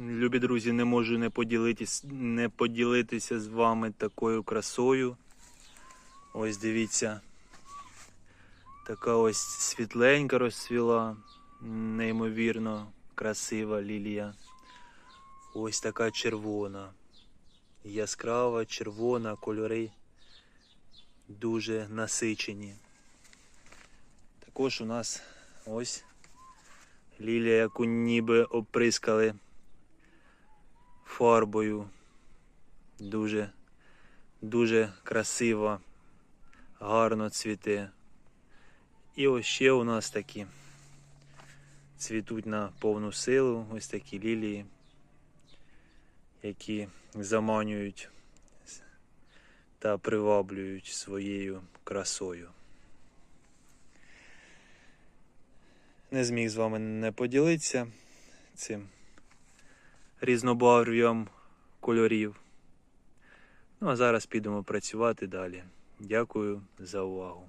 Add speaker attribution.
Speaker 1: Любі друзі, не можу не поділитись, не поділитися з вами такою красою. Ось дивіться. Така ось світленька розцвіла, неймовірно красива лілія. Ось така червона. Яскрава, червона, кольори дуже насичені. Також у нас ось лілія, яку ніби оприскали фарбою. Дуже, дуже красива, гарно цвіте. І ось ще у нас такі цвітуть на повну силу, ось такі лілії, які заманюють та приваблюють своєю красою. Не зміг з вами не поділитися цим різнобарв'ям кольорів. Ну а зараз підемо працювати далі. Дякую за увагу.